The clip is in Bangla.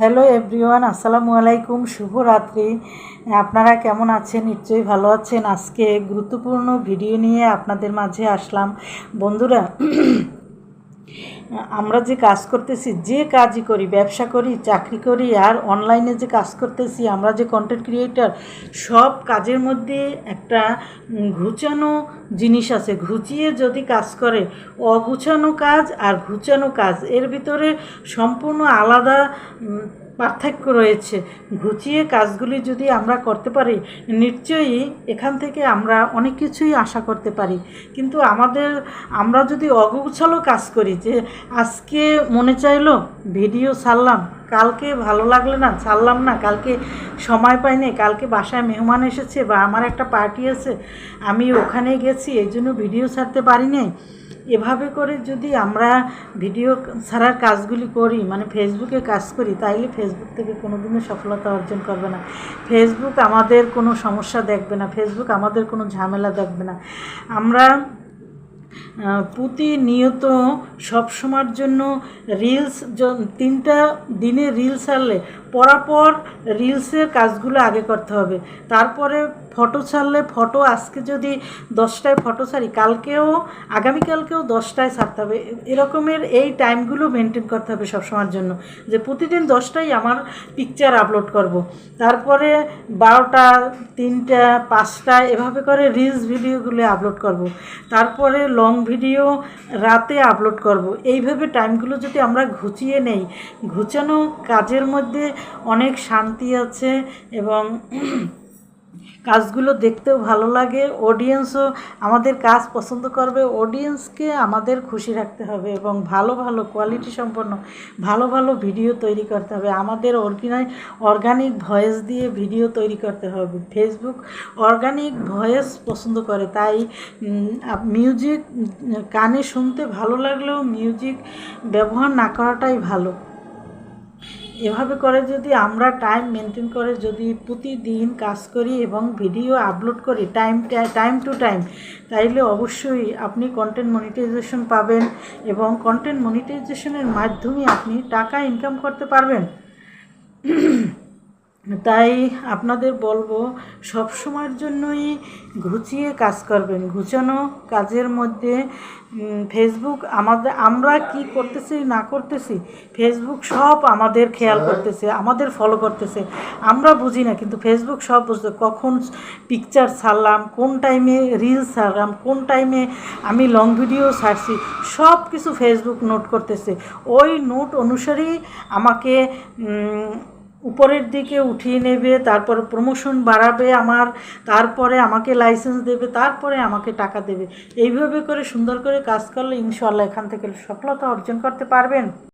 হ্যালো এভরিওয়ান, আসসালামু আলাইকুম, শুভরাত্রি। আপনারা কেমন আছেন? নিশ্চয়ই ভালো আছেন। আজকে গুরুত্বপূর্ণ ভিডিও নিয়ে আপনাদের মাঝে আসলাম। বন্ধুরা আমরা যে কাজ করতেছি, যে কাজই করি, ব্যবসা করি, চাকরি করি আর অনলাইনে যে কাজ করতেছি, আমরা যে কন্টেন্ট ক্রিয়েটার সব কাজের মধ্যে একটা ঘুচানো জিনিস আছে। ঘুচিয়ে যদি কাজ করে অগুছানো কাজ আর ঘুচানো কাজ, এর ভিতরে সম্পূর্ণ আলাদা পার্থক্য রয়েছে। ঘুচিয়ে কাজগুলি যদি আমরা করতে পারি, নিশ্চয়ই এখান থেকে আমরা অনেক কিছুই আশা করতে পারি। কিন্তু আমাদের, আমরা যদি অগোছালো কাজ করি যে, আজকে মনে চাইলো, ভিডিও ছাড়লাম, কালকে ভালো লাগলে না, ছাড়লাম না, কালকে সময় পাইনি, কালকে বাসায় মেহমান এসেছে বা আমার একটা পার্টি আছে, আমি ওখানে গেছি, এই জন্য ভিডিও ছাড়তে পারিনি এভাবে করে যদি আমরা ভিডিও ছাড়ার কাজগুলি করি মানে ফেসবুকে কাজ করি, তাইলে ফেসবুক থেকে কোনোদিনও সফলতা অর্জন করবে না। ফেসবুক আমাদের কোনো সমস্যা দেখবে না ফেসবুক আমাদের কোনো ঝামেলা দেখবে না। আমরা প্রতিনিয়ত সবসময়ের জন্য রিলস তিনটা দিনে রিলস ছাড়লে পরাপর রিলসের কাজগুলো আগে করতে হবে তারপরে ফটো ছাড়লে ফটো আজকে যদি দশটায় ফটো ছাড়ি, কালকেও, আগামীকালকেও দশটায় ছাড়তে হবে এরকমের এই টাইমগুলো মেনটেন করতে হবে সবসময়ের জন্য যে প্রতিদিন দশটাই আমার পিকচার আপলোড করব। তারপরে বারোটা, তিনটা, পাঁচটা, এভাবে করে রিলস ভিডিওগুলো আপলোড করব। তারপরে লং ভিডিও রাতে আপলোড করব। এইভাবে টাইমগুলো যদি আমরা ঘুচিয়ে নেই, ঘুচানো কাজের মধ্যে অনেক শান্তি আছে এবং কাজগুলো দেখতেও ভালো লাগে। অডিয়েন্সও আমাদের কাজ পছন্দ করবে। অডিয়েন্সকে আমাদের খুশি রাখতে হবে এবং ভালো ভালো কোয়ালিটি সম্পন্ন, ভালো ভালো ভিডিও তৈরি করতে হবে। আমাদের অর্গানাই অর্গানিক ভয়েস দিয়ে ভিডিও তৈরি করতে হবে। ফেসবুক অর্গানিক ভয়েস পছন্দ করে। তাই মিউজিক কানে শুনতে ভালো লাগলেও মিউজিক ব্যবহার না করাটাই ভালো। এভাবে করে যদি আমরা টাইম মেনটেন করে যদি প্রতিদিন কাজ করি এবং ভিডিও আপলোড করি টাইম টাইম টু টাইম তাইলে অবশ্যই আপনি কন্টেন্ট মনিটাইজেশন পাবেন এবং কন্টেন্ট মনিটাইজেশনের মাধ্যমে আপনি টাকা ইনকাম করতে পারবেন। তাই আপনাদের বলব সব সময়ের জন্যই ঘুচিয়ে কাজ করবেন। ঘুচানো কাজের মধ্যে ফেসবুক আমাদের আমরা কি করতেছি না করতেছি ফেসবুক সব আমাদের খেয়াল করতেছে আমাদের ফলো করতেছে। আমরা বুঝি না কিন্তু ফেসবুক সব বুঝতে কখন পিকচার ছাড়লাম কোন টাইমে রিলস ছাড়লাম কোন টাইমে আমি লং ভিডিও ছাড়ছি সব কিছু ফেসবুক নোট করতেছে। ওই নোট অনুসারেই আমাকে উপরের দিকে উঠিয়ে নেবে, তারপরে প্রমোশন বাড়াবে আমার, তারপরে আমাকে লাইসেন্স দেবে, তারপরে আমাকে টাকা দেবে। এইভাবে করে সুন্দর করে কাজ করলে ইনশাল্লাহ এখান থেকে সফলতা অর্জন করতে পারবেন।